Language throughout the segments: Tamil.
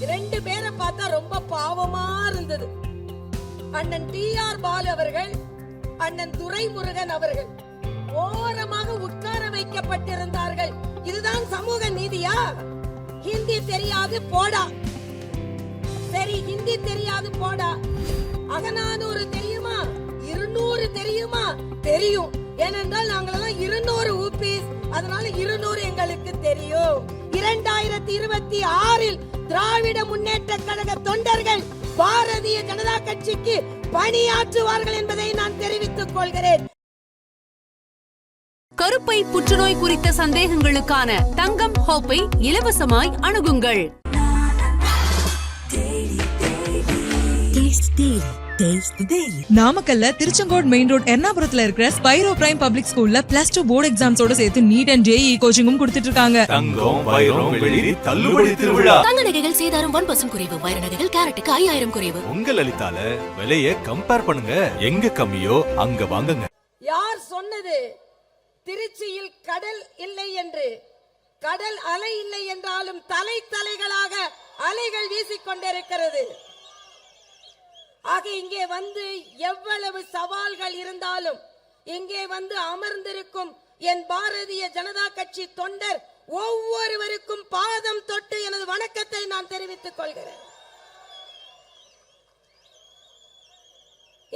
ரெண்டு பேரை பார்த்தா ரொம்ப பாவமா இருந்தது. அண்ணன் டி ஆர் பாலு அவர்கள் அண்ணன் துரைமுருகன் அவர்கள் ஓரமாக உட்கார வைக்கப்பட்டிருந்தார்கள். இதுதான் சமூக நீதியா? ஹிந்தி தெரியாது போடா. சரி ஹிந்தி தெரியாது போடா. அகநானூறு தெரியுமா? இருநூறு தெரியுமா? தெரியும். ஏனென்றால் நாங்களெல்லாம் இருநூறு ஊபிஸ் அதனால இருநூறு எங்களுக்கு தெரியும். இரண்டாயிரத்தி இருபத்தி ஆறில் திராவிட முன்னேற்ற கழக தொண்டர்கள் பாரதிய ஜனதா கட்சிக்கு பணியாற்றுவார்கள் என்பதை நான் தெரிவித்துக் கொள்கிறேன். கருப்பை புற்றுநோய் குறித்த சந்தேகங்களுக்கான தங்கம் ஹோப்பை இலவசமாய் அணுகுங்கள். நாமக்கல்ல திருச்செங்கோடு மெயின் ரோட் எர்ணாபுரத்துல இருக்கிற ஸ்பைரோ பிரைம் பப்ளிக் ஸ்கூல்ல பிளஸ் டூ போர்டு எக்ஸாம்ஸோட சேர்த்து நீட் அண்ட் ஜேஇ கோச்சிங்கும் கொடுத்துட்டு இருக்காங்க. தங்கம் வைரம் வெளிரி தள்ளுபடி திருவிழா. தங்க நகைகள் சேதாரம் ஒன் பர்சன்ட் குறைவு வைர நகைகள் கேரட்டுக்கு ஐயாயிரம் குறைவு. உங்க லலிதால விலைய கம்பேர் பண்ணுங்க. எங்க கம்மியோ அங்க வாங்குங்க. யார் சொன்னது? திருச்சியில் கடல் இல்லை என்று. கடல் அலை இல்லை என்றாலும் தலை தலைகளாக அலைகள் வீசிக்கொண்டிருக்கிறது. ஆக இங்கே வந்து எவ்வளவு சவால்கள் இருந்தாலும் இங்கே வந்து அமர்ந்திருக்கும் என் பாரதிய ஜனதா கட்சி தொண்டர் ஒவ்வொருவருக்கும் பாதம் தொட்டு எனது வணக்கத்தை நான் தெரிவித்துக் கொள்கிறேன்.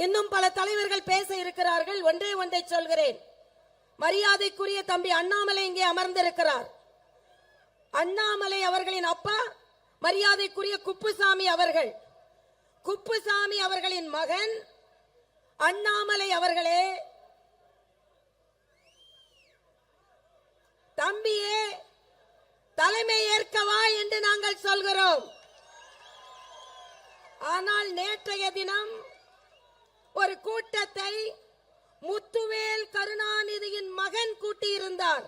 இன்னும் பல தலைவர்கள் பேச இருக்கிறார்கள் ஒன்றே ஒன்றை சொல்கிறேன். மரியாதைக்குரிய தம்பி அண்ணாமலை இங்கே அமர்ந்திருக்கிறார். அண்ணாமலை அவர்களின் அப்பா மரியாதைக்குரிய குப்புசாமி அவர்கள். குப்புசாமி அவர்களின் மகன் அண்ணாமலை அவர்களே. தம்பியே தலைமை ஏற்கவா என்று நாங்கள் சொல்கிறோம். ஆனால் நேற்றைய தினம் ஒரு கூட்டத்தை முத்துவேல் கருணாநிதியின் மகன் கூட்டியிருந்தார்.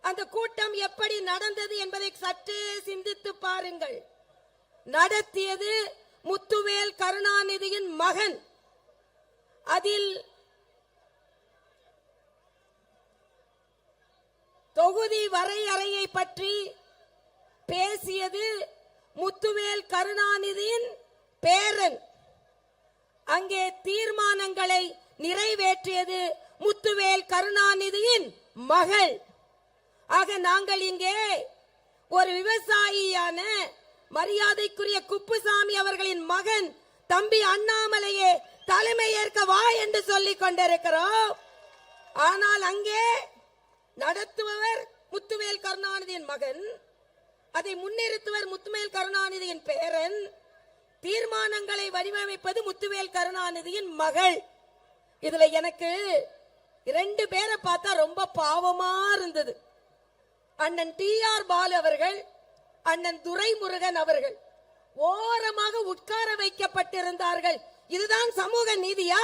அந்த கூட்டம் எப்படி நடந்தது என்பதை சற்றே சிந்தித்து பாருங்கள். நடத்தியது மகன். அதில் தொகுதி வரையறையை பற்றி பேசியது முத்துவேல் கருணாநிதியின் பேரன். அங்கே தீர்மானங்களை நிறைவேற்றியது முத்துவேல் கருணாநிதியின் மகள். ஆக நாங்கள் இங்கே ஒரு விவசாயியான மரியாதைக்குரிய குப்புசாமி அவர்களின் மகன் தம்பி அண்ணாமலையே தலைமை ஏற்க வா என்று சொல்லிக் கொண்டிருக்கிறோம். ஆனால் அங்கே நடத்துபவர் முத்துவேல் கருணாநிதியின் மகன். அதை முன்னிறுத்துவர் முத்துவேல் கருணாநிதியின் பேரன். தீர்மானங்களை வடிவமைப்பது முத்துவேல் கருணாநிதியின் மகள். இதுல எனக்கு ரெண்டு பேரை பார்த்தா ரொம்ப பாவமா இருந்தது. அண்ணன் டி ஆர் பாலு அவர்கள் அண்ணன் துரைமுருகன் அவர்கள். ஓரமாக உட்கார வைக்கப்பட்டிருந்தார்கள். இதுதான் சமூக நீதியா?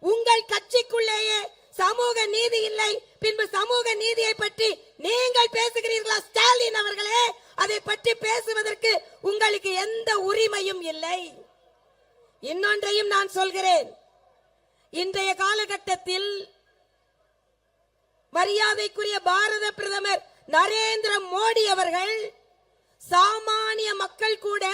உங்கள் கட்சிக்குள்ளேயே சமூக நீதி இல்லை. பின்பு சமூக நீதியை பற்றி நீங்கள் பேசுகிறீர்களா ஸ்டாலின் அவர்களே? அதை பற்றி பேசுவதற்கு உங்களுக்கு எந்த உரிமையும் இல்லை. இன்னொன்றையும் நான் சொல்கிறேன். இன்றைய காலகட்டத்தில் மரியாதைக்குரிய பாரத பிரதமர் நரேந்திர மோடி அவர்கள் சாமானிய மக்கள் கூட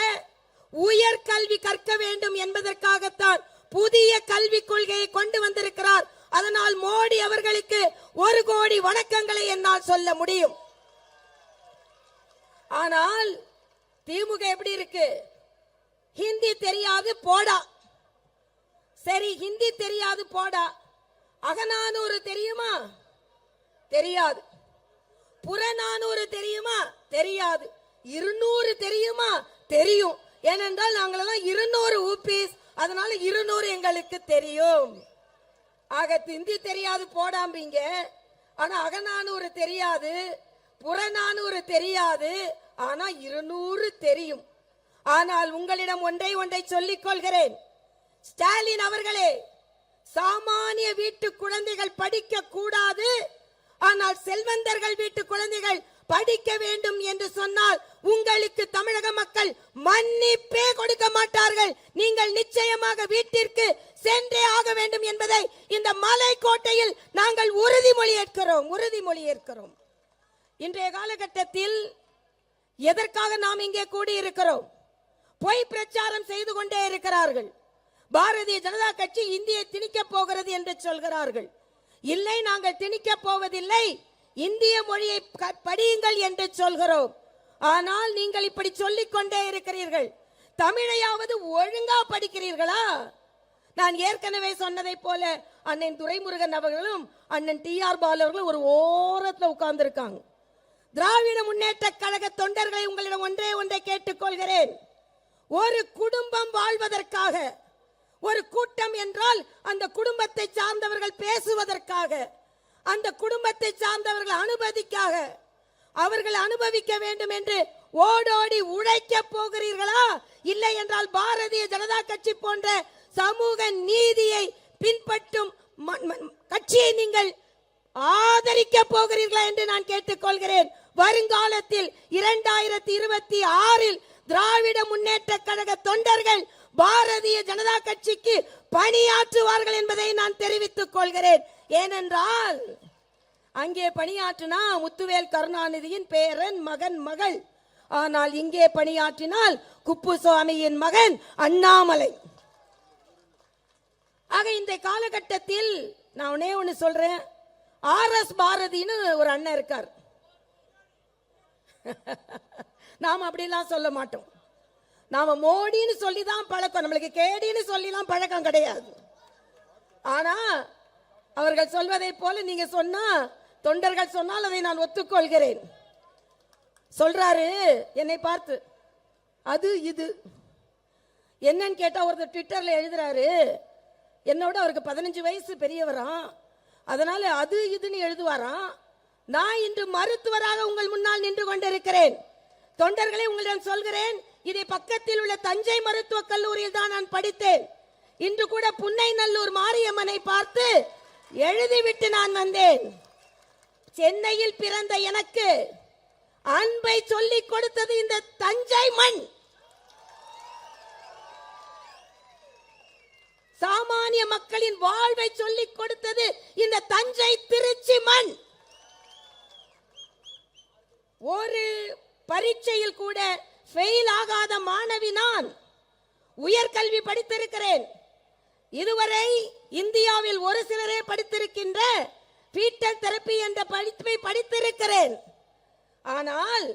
உயர் கல்வி கற்க வேண்டும் என்பதற்காகத்தான் புதிய கல்விக் கொள்கையை கொண்டு வந்திருக்கிறார். அதனால் மோடி அவர்களுக்கு ஒரு கோடி வணக்கங்களை என்னால் சொல்ல முடியும். ஆனால் திமுக எப்படி இருக்கு? ஹிந்தி தெரியாது போடா. சரி ஹிந்தி தெரியாது போடா. அகநானூறு தெரியுமா? தெரியாது. புறநானூறு தெரியுமா? தெரியாது. இருநூறு தெரியுமா? தெரியும். ஏனென்றால் நாங்களெல்லாம் இருநூறு ஊபிஸ் அதனால இருநூறு எங்களுக்கு தெரியும். ஆக திந்தி தெரியாது போடாம்பீங்க. ஆனா அகநானூறு தெரியாது. புறநானூறு தெரியாது. ஆனா இருநூறு தெரியும். ஆனால் உங்களிடம் ஒன்றை ஒன்றை சொல்லிக் கொள்கிறேன். ஸ்டாலின் அவர்களே சாமானிய வீட்டு குழந்தைகள் படிக்க கூடாது. ஆனால் செல்வந்தர்கள் வீட்டு குழந்தைகள் படிக்க வேண்டும் என்று சொன்னால் உங்களுக்கு தமிழக மக்கள் மன்னிப்பே கொடுக்க மாட்டார்கள். நீங்கள் நிச்சயமாக வீட்டிற்கு சென்றே ஆக வேண்டும் என்பதை இந்த மலைக்கோட்டையில் நாங்கள் உறுதிமொழி ஏற்கிறோம் உறுதிமொழி ஏற்கிறோம். இன்றைய காலகட்டத்தில் எதற்காக நாம் இங்கே கூடியிருக்கிறோம்? பொய் பிரச்சாரம் செய்து கொண்டே இருக்கிறார்கள். பாரதிய ஜனதா கட்சி இந்தியை திணிக்கப் போகிறது என்று சொல்கிறார்கள். இல்லை நாங்கள் திணிக்கப் போவதில்லை. இந்திய மொழியை படியுங்கள் என்று சொல்கிறோம். ஆனால் நீங்கள் இப்படி சொல்லிக் கொண்டே இருக்கிறீர்கள். தமிழையாவது ஒழுங்கா படிக்கிறீர்களா? நான் ஏற்கனவே சொன்னதை போல அண்ணன் துரைமுருகன் அவர்களும் அண்ணன் டி ஆர் பாலு அவர்களும் ஒரு ஓரத்தில் உட்கார்ந்துருக்காங்க. திராவிட முன்னேற்ற கழக தொண்டர்களை உங்களிடம் ஒன்றே ஒன்றை கேட்டுக்கொள்கிறேன். ஒரு குடும்பம் வாழ்வதற்காக ஒரு கூட்டம் என்றால் அந்த குடும்பத்தை சார்ந்தவர்கள் பேசுவதற்காக அந்த குடும்பத்தை சார்ந்தவர்கள் அனுமதிக்காக அவர்கள் அனுபவிக்க வேண்டும் என்று ஓடோடி உழைக்க போகிறீர்களா? இல்லை என்றால் பாரதிய ஜனதா கட்சி போன்ற சமூக நீதியை பின்பற்றும் கட்சியை நீங்கள் ஆதரிக்க போகிறீர்களா என்று நான் கேட்டுக்கொள்கிறேன். வருங்காலத்தில் இரண்டாயிரத்தி இருபத்தி ஆறில் திராவிட முன்னேற்ற கழக தொண்டர்கள் பாரதிய ஜனதா கட்சிக்கு பணியாற்றுவார்கள் என்பதை நான் தெரிவித்துக் கொள்கிறேன். ஏனென்றால் அங்கே பணியாற்றினா முத்துவேல் கருணாநிதியின் பேரன் மகன் மகள். ஆனால் இங்கே பணியாற்றினால் குப்புசுவாமியின் மகன் அண்ணாமலை. ஆக இந்த காலகட்டத்தில் நான் ஒன்னே ஒன்று சொல்றேன். ஆர் எஸ் பாரதின்னு ஒரு அண்ணன் இருக்கார். நாம் அப்படிலாம் சொல்ல மாட்டோம். நாம மோடின்னு சொல்லி தான் பழக்கம். நம்மளுக்கு கேடின்னு சொல்லிலாம் பழக்கம் கிடையாது. ஆனா அவர்கள் சொல்வதை போல நீங்க சொன்னா தொண்டர்கள் சொன்னால் அதை நான் ஒத்துக்கொள்கிறேன். சொல்றாரு என்னை பார்த்து. அது இது. என்னன்னு கேட்டா ஒருத்தர் ட்விட்டர்ல எழுதுறாரு என்னோட அவருக்கு பதினஞ்சு வயசு பெரியவராம். அதனால அது இதுன்னு எழுதுவாராம். நான் இன்று மருத்துவராக உங்கள் முன்னால் நின்று கொண்டிருக்கிறேன். தொண்டர்களை உங்களிடம் சொல்கிறேன். இதை பக்கத்தில் உள்ள தஞ்சை மருத்துவக் கல்லூரியில் தான் நான் படித்தேன். இன்று கூட புன்னை நல்லூர் மாரியம்மனை பார்த்து எழுதிவிட்டு நான் வந்தேன். சென்னையில் பிறந்த எனக்கு அன்பை சொல்லிக் கொடுத்தது இந்த தஞ்சை மண். சாமானிய மக்களின் வாழ்வை சொல்லிக் கொடுத்தது இந்த தஞ்சை திருச்சி மண். ஒரு பரீட்சையில் கூட ஃபெயில் ஆகாத மாணவி நான் உயர்கல்வி படித்திருக்கிறேன். இதுவரை இந்தியாவில் ஒரு சிலரே படித்திருக்கின்ற பீட்டர் தெரப்பி என்ற படிப்பை படித்திருக்கிறேன். ஆனால்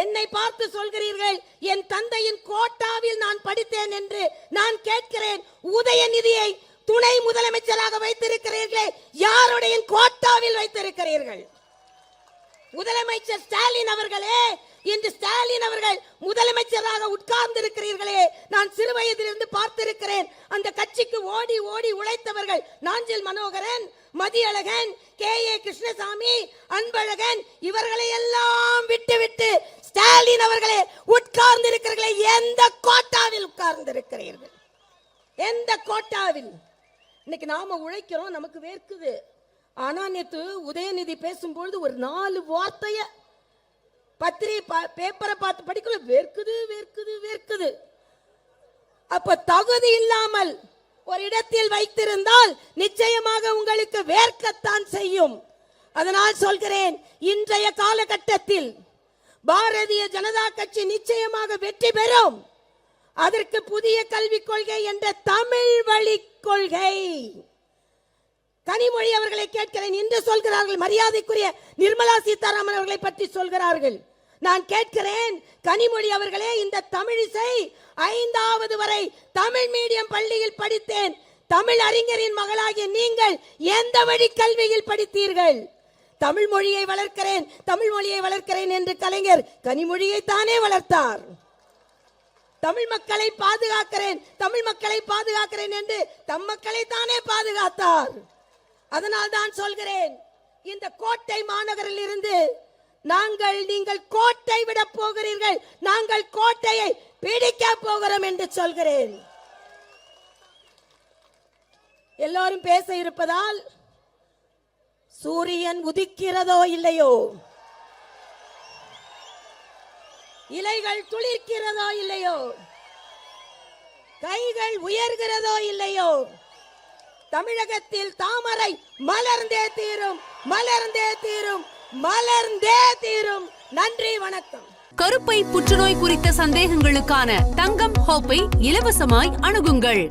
என்னை பார்த்து சொல்கிறீர்கள் என் தந்தையின் கோட்டாவில் நான் படித்தேன் என்று நான் கேட்கிறேன். உதயநிதியை துணை முதலமைச்சராக வைத்திருக்கிறீர்களே யாருடைய கோட்டாவில் வைத்திருக்கிறீர்கள்? முதலமைச்சர் ஸ்டாலின் அவர்களே இன்று ஸ்டாலின் அவர்கள் முதலமைச்சராக உட்கார்ந்து இருக்கிறீர்களே நான் சிறு வயதிலிருந்து பார்த்திருக்கிறேன். அந்த கட்சிக்கு ஓடி ஓடி உழைத்தவர்கள் நாஞ்சில் மனோகரன் மதியழகன் கே. ஏ. கிருஷ்ணசாமி அன்பழகன் இவர்களை எல்லாம் விட்டு விட்டு ஸ்டாலின் அவர்களே உட்கார்ந்து இருக்கிறீர்களே எந்த கோட்டாவில் உட்கார்ந்து இருக்கிறீர்கள் எந்த கோட்டாவில்? இன்னைக்கு நாம உழைக்கிறோம் நமக்கு வேர்க்குது. ஆனா நேற்று உதயநிதி பேசும்பொழுது ஒரு நாலு வார்த்தைய பத்திரி பேப்பரை பார்த்து படிக்கல வேர்க்குது வேர்க்குது வேர்க்குது. அப்ப தகுதி இல்லாமல் ஒரு இடத்தில் வைத்திருந்தால் நிச்சயமாக உங்களுக்கு வேர்க்கத்தான் செய்யும். அதனால் சொல்கிறேன் இன்றைய காலகட்டத்தில் பாரதிய ஜனதா கட்சி நிச்சயமாக வெற்றி பெறும். அதற்கு புதிய கல்விக் கொள்கை என்ற தமிழ் வழி கொள்கை. கனிமொழி அவர்களை கேட்கிறேன். என்று சொல்கிறார்கள் மரியாதைக்குரிய நிர்மலா சீதாராமன் அவர்களை பற்றி சொல்கிறார்கள். நான் கேட்கிறேன் கனிமொழி அவர்களே இந்த தமிழிசை ஐந்தாவது வரை தமிழ் மீடியம் பள்ளியில் படித்தேன். தமிழ் அறிஞரின் மகளாகிய நீங்கள் எந்த வழி கல்வியில் படித்தீர்கள்? தமிழ் மொழியை வளர்க்கிறேன் தமிழ் மொழியை வளர்க்கிறேன் என்று கலைஞர் கனிமொழியை தானே வளர்த்தார். தமிழ் மக்களை பாதுகாக்கிறேன் தமிழ் மக்களை பாதுகாக்கிறேன் என்று தம் மக்களை தானே பாதுகாத்தார். அதனால் தான் சொல்கிறேன் இந்த கோட்டை மாநகரில் இருந்து நாங்கள் நீங்கள் கோட்டை விட போகிறீர்கள். நாங்கள் கோட்டையை பிடிக்க போகிறோம் என்று சொல்கிறேன். எல்லோரும் பேச இருப்பதால் சூரியன் உதிக்கிறதோ இல்லையோ? இலைகள் துளிர்க்கிறதோ இல்லையோ? கைகள் உயர்கிறதோ இல்லையோ? தமிழகத்தில் தாமரை மலர்ந்தே தீரும் மலர்ந்தே தீரும். மலர்ந்தே தீரும். நன்றி வணக்கம். கருப்பை புற்றுநோய் குறித்த சந்தேகங்களுக்கான தங்கம் ஹோப்பை இலவசமாய் அணுகுங்கள்.